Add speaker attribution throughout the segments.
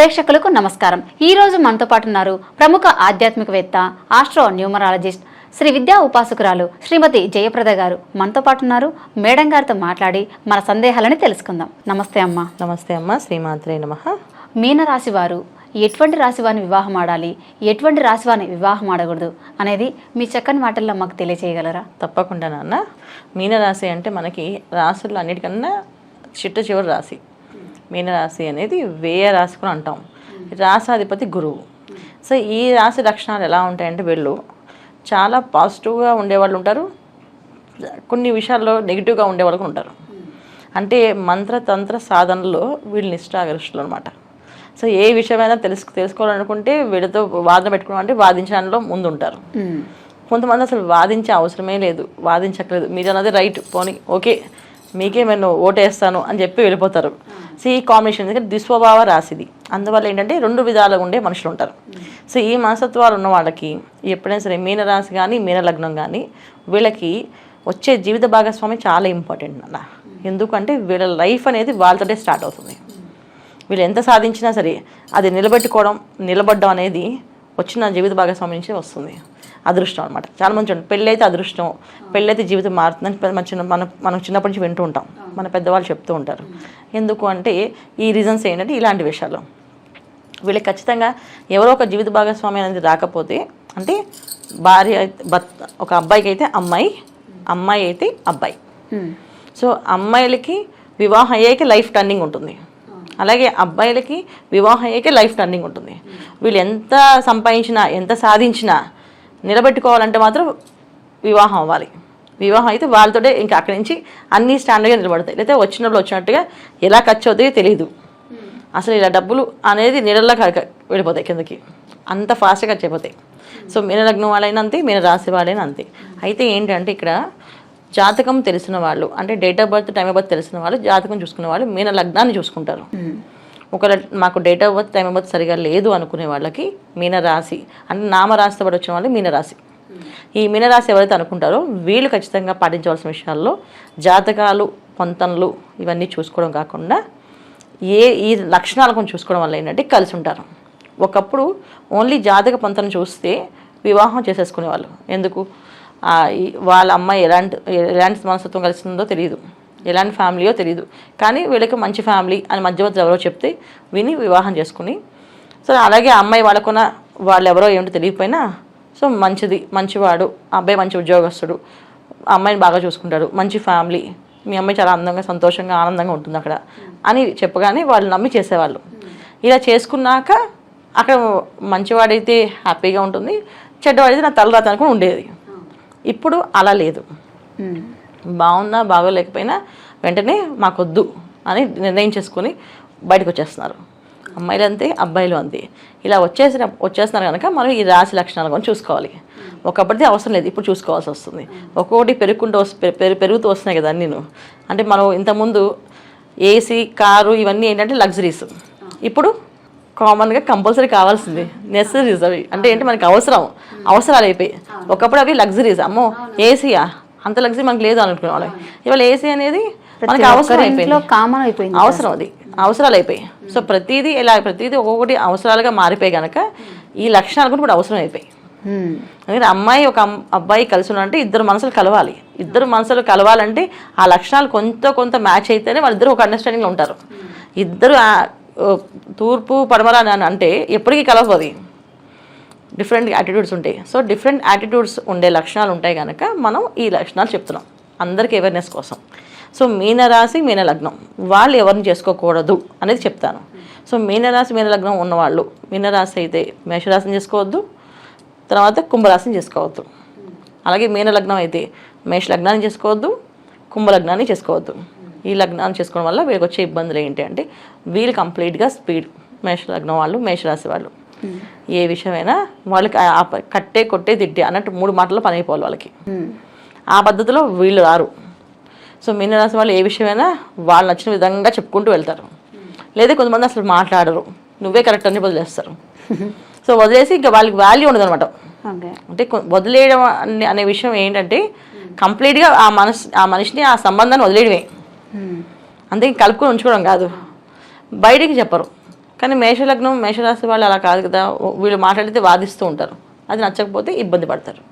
Speaker 1: ప్రేక్షకులకు నమస్కారం. ఈ రోజు మనతో పాటు ఉన్నారు ప్రముఖ ఆధ్యాత్మికవేత్త ఆస్ట్రో న్యూమరాలజిస్ట్ శ్రీ విద్యా ఉపాసకురాలు శ్రీమతి జయప్రద గారు మనతో పాటు ఉన్నారు. మేడం గారితో మాట్లాడి మన సందేహాలని తెలుసుకుందాం. నమస్తే అమ్మా.
Speaker 2: నమస్తే అమ్మ. శ్రీమాత్రే నమ.
Speaker 1: మీన రాశి వారు ఎటువంటి రాశి వారిని వివాహం ఆడాలి? ఎటువంటి రాశి వారిని వివాహం ఆడకూడదు? అనేది మీ చక్కని మాటల్లో మాకు తెలియచేయగలరా?
Speaker 2: తప్పకుండా నాన్న. మీనరాశి అంటే మనకి రాశుల్లో అన్నిటికన్నా చిట్ట చివరి రాశి. మీనరాశి అనేది వేయ కూడా అంటాం. రాసాధిపతి గురువు. సో ఈ రాశి లక్షణాలు ఎలా ఉంటాయంటే వీళ్ళు చాలా పాజిటివ్గా ఉండేవాళ్ళు ఉంటారు. కొన్ని విషయాల్లో నెగిటివ్గా ఉండేవాళ్ళు ఉంటారు. అంటే మంత్ర తంత్ర సాధనలో వీళ్ళు నిష్ఠాగరిష్ఠులు అనమాట సో ఏ విషయమైనా తెలుసు తెలుసుకోవాలనుకుంటే వీళ్ళతో వాదన పెట్టుకోవడం అంటే వాదించడంలో ముందు ఉంటారు
Speaker 1: ఉమ్,
Speaker 2: కొంతమంది అసలు వాదించే అవసరమే లేదు వాదించట్లేదు మీరు అన్నది రైట్. పోనీ ఓకే. మీకే నేను ఓటేస్తాను అని చెప్పి వెళ్ళిపోతారు. సో ఈ కాంబినేషన్ ఎందుకంటే దుస్వభావ రాశిది. అందువల్ల ఏంటంటే రెండు విధాలుగా ఉండే మనుషులు ఉంటారు సో ఈ మనస్తత్వాలు ఉన్న వాళ్ళకి ఎప్పుడైనా సరే మీన రాశి కానీ మీన లగ్నం కానీ వీళ్ళకి వచ్చే జీవిత భాగస్వామి చాలా ఇంపార్టెంట్ అన్న. ఎందుకంటే వీళ్ళ లైఫ్ అనేది వాళ్ళతోటే స్టార్ట్ అవుతుంది. వీళ్ళు ఎంత సాధించినా సరే అది నిలబెట్టుకోవడం నిలబడడం అనేది వచ్చిన జీవిత భాగస్వామి నుంచి వస్తుంది. అదృష్టం అనమాట చాలా మంచి ఉంటుంది పెళ్ళి అయితే అదృష్టం పెళ్ళి అయితే జీవితం మారుతుందని మన చిన్న మన మనం చిన్నప్పటి నుంచి వింటూ ఉంటాం. మన పెద్దవాళ్ళు చెప్తూ ఉంటారు. ఎందుకు అంటే ఈ రీజన్స్ ఏంటంటే ఇలాంటి విషయాలు. వీళ్ళకి ఖచ్చితంగా ఎవరో ఒక జీవిత భాగస్వామి అనేది రాకపోతే అంటే భార్య అయితే భర్త ఒక అబ్బాయికి అయితే అమ్మాయి అమ్మాయి అయితే అబ్బాయి. సో అమ్మాయిలకి వివాహం అయ్యాక లైఫ్ టర్నింగ్ ఉంటుంది. అలాగే అబ్బాయిలకి వివాహం అయ్యాక లైఫ్ టర్నింగ్ ఉంటుంది. వీళ్ళు ఎంత సంపాదించినా ఎంత సాధించినా నిలబెట్టుకోవాలంటే మాత్రం వివాహం అవ్వాలి. వివాహం అయితే వాళ్ళతోటే ఇంకా అక్కడి నుంచి అన్ని స్టాండర్డ్గా నిలబడతాయి. లేకపోతే వచ్చినప్పుడు వచ్చినట్టుగా ఎలా ఖర్చు అవుతాయో తెలియదు అసలు ఇలా డబ్బులు అనేది నీళ్ళల్లో క- వెళ్ళిపోతాయి కిందకి. అంత ఫాస్ట్గా ఖర్చు అయిపోతాయి. సో మీన లగ్నం వాళ్ళైనా అంతే మీన రాశి వాళ్ళైనా అంతే. అయితే ఏంటంటే ఇక్కడ జాతకం తెలిసిన వాళ్ళు అంటే date of birth time of birth తెలిసిన వాళ్ళు జాతకం చూసుకునే వాళ్ళు మీన లగ్నాన్ని చూసుకుంటారు.
Speaker 1: ఉమ్,
Speaker 2: ఒకవేళ మాకు date of birth time of birth సరిగా లేదు అనుకునే వాళ్ళకి మీనరాశి అంటే నామరాశితో పాటు వచ్చిన వాళ్ళు మీన రాశి ఈ మీనరాశి ఎవరైతే అనుకుంటారో వీళ్ళు ఖచ్చితంగా పాటించవలసిన విషయాల్లో జాతకాలు పొంతనలు ఇవన్నీ చూసుకోవడం కాకుండా ఏ ఈ లక్షణాలు కొంచెం చూసుకోవడం వల్ల ఏంటంటే కలిసి ఉంటారు. ఒకప్పుడు ఓన్లీ జాతక పొంతను చూస్తే వివాహం చేసేసుకునేవాళ్ళు. ఎందుకు? వాళ్ళ అమ్మాయి ఎలాంటి ఎలాంటి మనస్తత్వం కలిసిందో తెలియదు ఎలాంటి ఫ్యామిలీయో తెలియదు కానీ వీళ్ళకి మంచి ఫ్యామిలీ అని మధ్యవర్తులు ఎవరో చెప్తే విని వివాహం చేసుకుని సో అలాగే అమ్మాయి వాళ్ళకున్న వాళ్ళు ఎవరో ఏమిటో తెలియకపోయినా సో మంచిది మంచివాడు అబ్బాయి మంచి ఉద్యోగస్తుడు అమ్మాయిని బాగా చూసుకుంటాడు మంచి ఫ్యామిలీ మీ అమ్మాయి చాలా అందంగా సంతోషంగా ఆనందంగా ఉంటుంది అక్కడ అని చెప్పగానే వాళ్ళు నమ్మి చేసేవాళ్ళు. ఇలా చేసుకున్నాక అక్కడ మంచివాడైతే హ్యాపీగా ఉంటుంది చెడ్డవాడైతే నా తలరాత అనుకుని ఉండేది. ఇప్పుడు అలా లేదు. బాగున్నా బాగోలేకపోయినా వెంటనే మాకొద్దు అని నిర్ణయం చేసుకొని బయటకు వచ్చేస్తున్నారు అమ్మాయిలు అంతే అబ్బాయిలు అంతే. ఇలా వచ్చేసిన వచ్చేస్తున్నారు కనుక మనం ఈ రాశి లక్షణాలు కూడా చూసుకోవాలి. ఒకప్పటిది అవసరం లేదు ఇప్పుడు చూసుకోవాల్సి వస్తుంది. ఒక్కొక్కటి పెరుగుకుంటూ పెరు- పెరుగుతూ వస్తున్నాయి కదా నేను అంటే మనం ఇంతకుముందు ఏసీ కారు ఇవన్నీ ఏంటంటే లగ్జరీస్. ఇప్పుడు కామన్గా కంపల్సరీ కావాల్సింది నెసరీస్ అవి. అంటే ఏంటి? మనకి అవసరం. అవసరాలు అయిపోయి. ఒకప్పుడు అవి లగ్జరీస్. అమ్మో ఏసీయా? అంత లగ్జరీ మనకు లేదు అనుకునేవాళ్ళం ఇవాళ ఏసీ అనేది మనకి అవసరం అయిపోయింది.
Speaker 1: కామన్ అయిపోయింది
Speaker 2: అవసరం అది. అవసరాలు అయిపోయి సో ప్రతిదీ ఇలా ప్రతిదీ ఒక్కొక్కటి అవసరాలుగా మారిపోయి కనుక ఈ లక్షణాలు కూడా ఇప్పుడు అవసరం అయిపోయి
Speaker 1: ఉమ్,
Speaker 2: అందుకని అమ్మాయి ఒక అబ్బాయి కలిసి ఉన్నారంటే ఇద్దరు మనసులు కలవాలి. ఇద్దరు మనసులు కలవాలంటే ఆ లక్షణాలు కొంత కొంత మ్యాచ్ అయితేనే వాళ్ళిద్దరు ఒక అండర్స్టాండింగ్లో ఉంటారు. ఇద్దరు తూర్పు పడమర అని అంటే ఎప్పటికీ కలవదు డిఫరెంట్ యాటిట్యూడ్స్ ఉంటాయి. సో డిఫరెంట్ యాటిట్యూడ్స్ ఉండే లక్షణాలు ఉంటాయి కనుక మనం ఈ లక్షణాలు చెప్తున్నాం. అందరికీ అవేర్నెస్ కోసం. సో మీనరాశి మీన లగ్నం వాళ్ళు ఎవరిని చేసుకోకూడదు అనేది చెప్తాను. సో మీనరాశి మీన లగ్నం ఉన్నవాళ్ళు మీనరాశి అయితే మేషరాశిని చేసుకోవద్దు. తర్వాత కుంభరాశిని చేసుకోవద్దు. అలాగే మీన లగ్నం అయితే మేష లగ్నాన్ని చేసుకోవద్దు కుంభలగ్నాన్ని చేసుకోవద్దు. ఈ లగ్నాన్ని చేసుకోవడం వల్ల వీళ్ళకి వచ్చే ఇబ్బందులు ఏంటి అంటే వీళ్ళు కంప్లీట్గా స్పీడ్ మేష లగ్నం వాళ్ళు మేషరాశి వాళ్ళు. ఏ విషయమైనా వాళ్ళకి కట్టే కొట్టే తిట్టే అన్నట్టు మూడు మాటల్లో పని అయిపోవాలి వాళ్ళకి. ఆ పద్ధతిలో వీళ్ళు రారు. సో మీనరాశి వాళ్ళు ఏ విషయమైనా వాళ్ళు నచ్చిన విధంగా చెప్పుకుంటూ వెళ్తారు. లేదా కొంతమంది అసలు మాట్లాడరు. నువ్వే కరెక్ట్ అని వదిలేస్తారు. సో వదిలేసి ఇంకా వాళ్ళకి వాల్యూ ఉండదు అనమాట అంటే వదిలేయడం అనే అనే విషయం ఏంటంటే కంప్లీట్గా ఆ మనసు ఆ మనిషిని ఆ సంబంధాన్ని వదిలేయడమే. అంతే కలుపుకొని ఉంచుకోవడం కాదు. బయటికి చెప్పరు. కానీ మేషలగ్నం మేషరాశి వాళ్ళు అలా కాదు కదా. వీళ్ళు మాట్లాడితే వాదిస్తూ ఉంటారు. అది నచ్చకపోతే ఇబ్బంది పడతారు.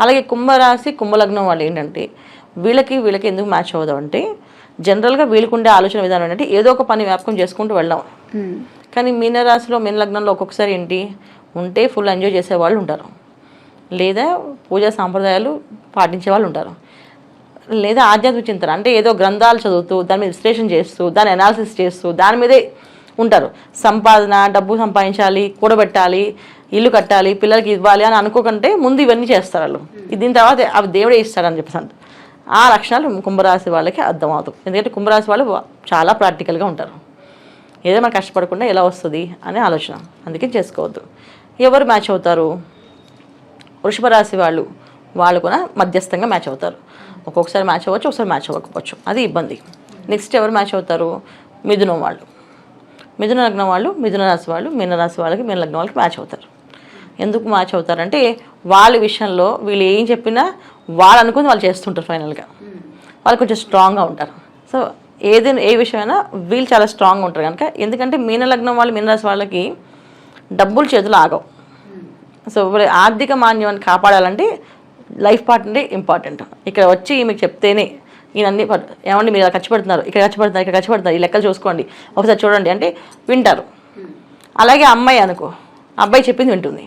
Speaker 2: అలాగే కుంభరాశి కుంభలగ్నం వాళ్ళు ఏంటంటే వీళ్ళకి వీళ్ళకి ఎందుకు మ్యాచ్ అవ్వదు అంటే జనరల్గా వీళ్ళకుండే ఆలోచన విధానం ఏంటంటే ఏదో ఒక పని వ్యాపకం చేసుకుంటూ వెళ్ళడం.
Speaker 1: ఉమ్.
Speaker 2: కానీ మీనరాశిలో మీన లగ్నంలో ఒక్కొక్కసారి ఏంటి ఉంటే ఫుల్ ఎంజాయ్ చేసే వాళ్ళు ఉంటారు. లేదా పూజా సాంప్రదాయాలు పాటించే వాళ్ళు ఉంటారు. లేదా ఆధ్యాత్మిక చింతన అంటే ఏదో గ్రంథాలు చదువుతూ దాని మీద విశ్లేషణ చేస్తూ దాన్ని అనాలిసిస్ చేస్తూ దాని మీదే ఉంటారు. సంపాదన డబ్బు సంపాదించాలి కూడబెట్టాలి ఇల్లు కట్టాలి పిల్లలకి ఇవ్వాలి అని అనుకోకంటే ముందు ఇవన్నీ చేస్తారు వాళ్ళు. దీని తర్వాత అవి దేవుడే ఇస్తాడని చెప్పేసి అంటారు. ఆ లక్షణాలు కుంభరాశి వాళ్ళకి అర్థమవుతాయి ఎందుకంటే కుంభరాశి వాళ్ళు చాలా ప్రాక్టికల్గా ఉంటారు. ఏదో మనం కష్టపడకుండా ఎలా వస్తుంది అనే ఆలోచన. అందుకే చేసుకోవద్దు. ఎవరు మ్యాచ్ అవుతారు? వృషభ రాశి వాళ్ళు వాళ్ళు కూడా మధ్యస్థంగా మ్యాచ్ అవుతారు. ఒక్కొక్కసారి మ్యాచ్ అవ్వచ్చు ఒకసారి మ్యాచ్ అవ్వకపోవచ్చు. అది ఇబ్బంది. నెక్స్ట్ ఎవరు మ్యాచ్ అవుతారు? మిథునం వాళ్ళు. మిథున లగ్నం వాళ్ళు మిథున రాశి వాళ్ళు మీనరాశి వాళ్ళకి మీన లగ్నం వాళ్ళకి మ్యాచ్ అవుతారు. ఎందుకు మ్యాచ్ అవుతారంటే వాళ్ళ విషయంలో వీళ్ళు ఏం చెప్పినా వాళ్ళు అనుకుని వాళ్ళు చేస్తుంటారు ఫైనల్గా వాళ్ళు కొంచెం స్ట్రాంగ్గా ఉంటారు. సో ఏదైనా ఏ విషయమైనా వీళ్ళు చాలా స్ట్రాంగ్గా ఉంటారు కనుక ఎందుకంటే మీన లగ్నం వాళ్ళు మీనరాశి వాళ్ళకి డబ్బులు చేతులు ఆగవు. సో ఇప్పుడు ఆర్థిక మాన్యాన్ని కాపాడాలంటే లైఫ్ పార్ట్నరే ఇంపార్టెంట్ ఇక్కడ వచ్చి మీకు చెప్తేనే ఈయన అన్ని ఏమండి మీరు ఇలా ఖర్చు పెడుతున్నారు ఇక్కడ ఖర్చు పెడుతున్నారు ఇక్కడ ఖర్చు పెడుతున్నారు ఈ లెక్కలు చూసుకోండి. ఒకసారి చూడండి అంటే వింటారు. అలాగే అమ్మాయి అనుకో అబ్బాయి చెప్పింది వింటుంది.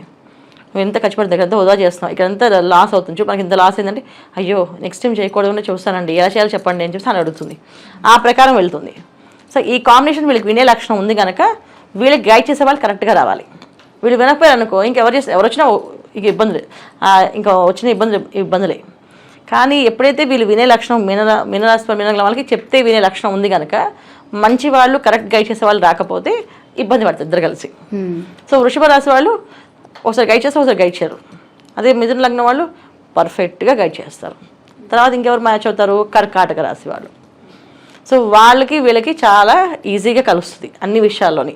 Speaker 2: నువ్వు ఎంత ఖర్చు పెడతావు ఇక్కడ వృధా చేస్తున్నావు ఇక్కడ ఎంత లాస్ అవుతుంది. చూపు మనకి ఇంత లాస్ ఏంటంటే అయ్యో నెక్స్ట్ టైం చేయకూడదు చూస్తానండి ఎలా చేయాలో చెప్పండి అని చెప్పి అని అడుగుతుంది. ఆ ప్రకారం వెళ్తుంది. సో ఈ కాంబినేషన్ వీళ్ళకి వినే లక్షణం ఉంది కనుక వీళ్ళకి గైడ్ చేసే వాళ్ళు కరెక్ట్గా రావాలి. వీళ్ళు వినకపోయారు అనుకో ఇంకెవరు చేస్తే ఎవరు వచ్చినా ఇక ఇబ్బందులే. ఇంకా వచ్చిన ఇబ్బందులు ఇబ్బందులే. కానీ ఎప్పుడైతే వీళ్ళు వినే లక్షణం మినర మినరాశి మినగల వాళ్ళకి చెప్తే వినే లక్షణం ఉంది కనుక మంచి వాళ్ళు కరెక్ట్ గైడ్ చేసే వాళ్ళు రాకపోతే ఇబ్బంది పడతారు ఇద్దరు కలిసి. సో వృషభ రాశి వాళ్ళు ఒకసారి గైడ్ చేస్తారు ఒకసారి గైడ్ చేయరు. అదే మిథున లగ్నం వాళ్ళు పర్ఫెక్ట్గా గైడ్ చేస్తారు. తర్వాత ఇంకెవరు మ్యాచ్ అవుతారు? కర్కాటక రాశి వాళ్ళు. సో వాళ్ళకి వీళ్ళకి చాలా ఈజీగా కలుస్తుంది అన్ని విషయాల్లోని.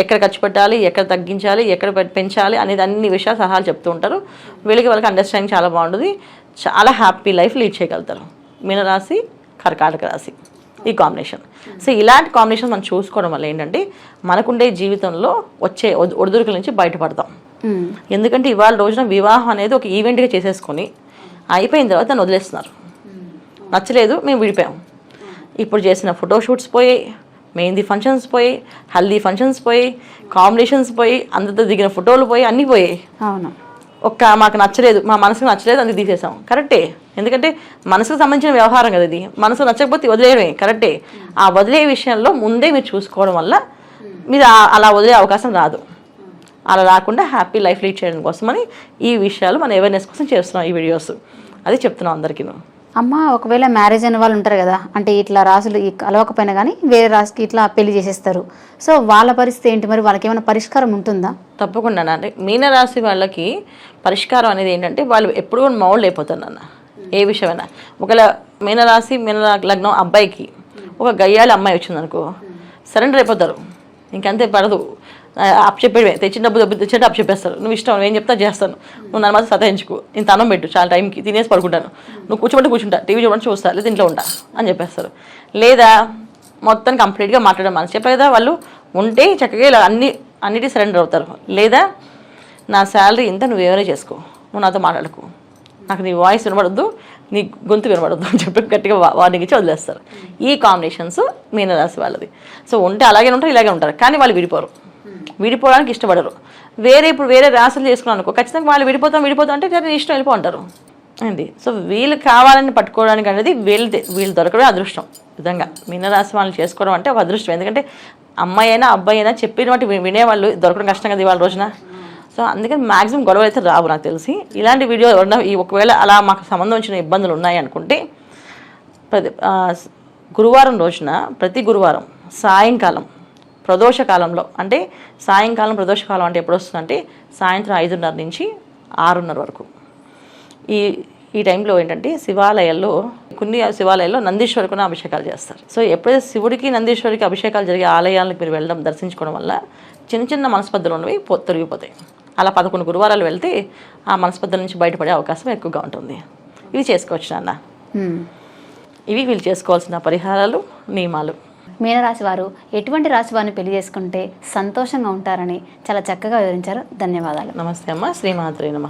Speaker 2: ఎక్కడ ఖర్చు పెట్టాలి ఎక్కడ తగ్గించాలి ఎక్కడ పెంచాలి అనేది అన్ని విషయాలు సలహాలు చెప్తూ ఉంటారు. వీళ్ళకి వాళ్ళకి అండర్స్టాండింగ్ చాలా బాగుంటుంది. చాలా హ్యాపీ లైఫ్ లీడ్ చేయగలుగుతారు. మీనరాశి కర్కాటక రాశి ఈ కాంబినేషన్ సో ఇలాంటి కాంబినేషన్ మనం చూసుకోవడం వల్ల ఏంటంటే మనకుండే జీవితంలో వచ్చే ఒడి- ఒడిదుడుకుల నుంచి బయటపడతాం.
Speaker 1: ఉమ్.
Speaker 2: ఎందుకంటే ఇవాళ రోజున వివాహం అనేది ఒక ఈవెంట్గా చేసేసుకొని అయిపోయిన తర్వాత దాన్ని వదిలేస్తున్నారు. నచ్చలేదు మేము విడిపోయాం. ఇప్పుడు చేసిన ఫోటోషూట్స్ పోయి మెహందీ ఫంక్షన్స్ పోయి హల్దీ ఫంక్షన్స్ పోయి కాంబినేషన్స్ పోయి అందరితో దిగిన ఫోటోలు పోయి అన్నీ పోయాయి.
Speaker 1: అవును.
Speaker 2: ఒక్క మాకు నచ్చలేదు మా మనసుకు నచ్చలేదు అందుకు తీసేసాం కరెక్టే. ఎందుకంటే మనసుకు సంబంధించిన వ్యవహారం కదా ఇది. మనసు నచ్చకపోతే వదిలేయడమే కరెక్టే. ఆ వదిలే విషయంలో ముందే మీరు చూసుకోవడం వల్ల మీరు అలా వదిలే అవకాశం రాదు. అలా రాకుండా హ్యాపీ లైఫ్ లీడ్ చేయడం కోసమని ఈ విషయాలు మన అవేర్నెస్ కోసం చేస్తున్నాం ఈ వీడియోస్ అది చెప్తున్నాం అందరికీ
Speaker 1: అమ్మ ఒకవేళ మ్యారేజ్ అయిన వాళ్ళు ఉంటారు కదా అంటే ఇట్లా రాసులు కలవకపోయినా కానీ వేరే రాసుకి ఇట్లా పెళ్ళి చేసేస్తారు. సో వాళ్ళ పరిస్థితి ఏంటి? మరి వాళ్ళకి ఏమైనా పరిష్కారం ఉంటుందా?
Speaker 2: తప్పకుండా అంటే మీనరాశి వాళ్ళకి పరిష్కారం అనేది ఏంటంటే వాళ్ళు ఎప్పుడు కూడా మౌళ్ళు అయిపోతారు నాన్న. ఏ విషయమైనా. ఒకవేళ మీనరాశి మీన లగ్నం అబ్బాయికి ఒక గయ్యాలి అమ్మాయి వచ్చిందనుకో సరెండర్ అయిపోతారు. ఇంకంతే పడదు. అప్ తెచ్చిన డబ్బు డబ్బు తెచ్చేట చెప్పేస్తారు. నువ్వు ఇష్టం ఏం చెప్తా చేస్తాను. నువ్వు నన్ను మాత్రం సతాయించుకో. ఇంత తనం పెట్టు చాలా టైంకి తినేసి పడుకుంటాను. నువ్వు కూర్చోబట్టి కూర్చుంటా. టీవీ చూడడం చూస్తా. లేదా ఇంట్లో ఉంటా అని చెప్పేస్తారు. లేదా మొత్తం కంప్లీట్గా మాట్లాడడం మనసు చెప్పే కదా వాళ్ళు. ఉంటే చక్కగా ఇలా అన్ని అన్నిటి సరెండర్ అవుతారు. లేదా నా శాలరీ ఇంత నువ్వు ఏమైనా చేసుకో. నువ్వు నాతో మాట్లాడకు. నాకు నీ వాయిస్ వినబడద్దు. నీ గొంతు వినబడద్దు అని చెప్పి గట్టిగా వార్నింగ్ ఇచ్చి వదిలేస్తారు. ఈ కాంబినేషన్స్ మీనరాశి వాళ్ళది. సో ఉంటే అలాగే ఉంటారు ఇలాగే ఉంటారు. కానీ వాళ్ళు విడిపోరు. విడిపోవడానికి ఇష్టపడరు. వేరే ఇప్పుడు వేరే రాశులు చేసుకున్నాను అనుకో ఖచ్చితంగా వాళ్ళు విడిపోతాం విడిపోతాం అంటే ఇష్టం వెళ్ళిపో అంటారు. అండి సో వీళ్ళు కావాలని పట్టుకోవడానికి అనేది వీళ్ళు వీళ్ళు దొరకడమే అదృష్టం. విధంగా మీనరాశి వాళ్ళని చేసుకోవడం అంటే ఒక అదృష్టం. ఎందుకంటే అమ్మాయి అయినా అబ్బాయి అయినా చెప్పిన వాటి వినేవాళ్ళు దొరకడం కష్టం కదా ఇవాళ రోజున. సో అందుకని మాక్సిమం గొడవలు అయితే రావు నాకు తెలిసి. ఇలాంటి వీడియో ఉండడం ఈ ఒకవేళ అలా మాకు సంబంధించిన ఇబ్బందులు ఉన్నాయి అనుకుంటే ప్రతి గురువారం రోజున ప్రతి గురువారం సాయంకాలం ప్రదోష కాలంలో అంటే సాయంకాలం ప్రదోష కాలం అంటే ఎప్పుడు వస్తుందంటే సాయంత్రం ఐదున్నర నుంచి ఆరున్నర వరకు. ఈ ఈ టైంలో ఏంటంటే శివాలయాల్లో కొన్ని శివాలయాల్లో నందీశ్వరికి అభిషేకాలు చేస్తారు. సో ఎప్పుడైతే శివుడికి నందీశ్వరికి అభిషేకాలు జరిగే ఆలయాలకు మీరు వెళ్ళడం దర్శించుకోవడం వల్ల చిన్న చిన్న మనస్పర్ధలు ఉన్నవి తొలగిపోతాయి. అలా పదకొండు గురువారాలు వెళ్తే ఆ మనస్పర్ధల నుంచి బయటపడే అవకాశం ఎక్కువగా ఉంటుంది. ఇవి చేసుకోవచ్చు నాన్న. ఇవి వీళ్ళు చేసుకోవాల్సిన పరిహారాలు నియమాలు.
Speaker 1: మీనరాశి వారు ఎటువంటి రాశి వారిని పెళ్ళి చేసుకుంటే సంతోషంగా ఉంటారని చాలా చక్కగా వివరించారు. ధన్యవాదాలు.
Speaker 2: నమస్తే అమ్మ. శ్రీమాత్రే నమ.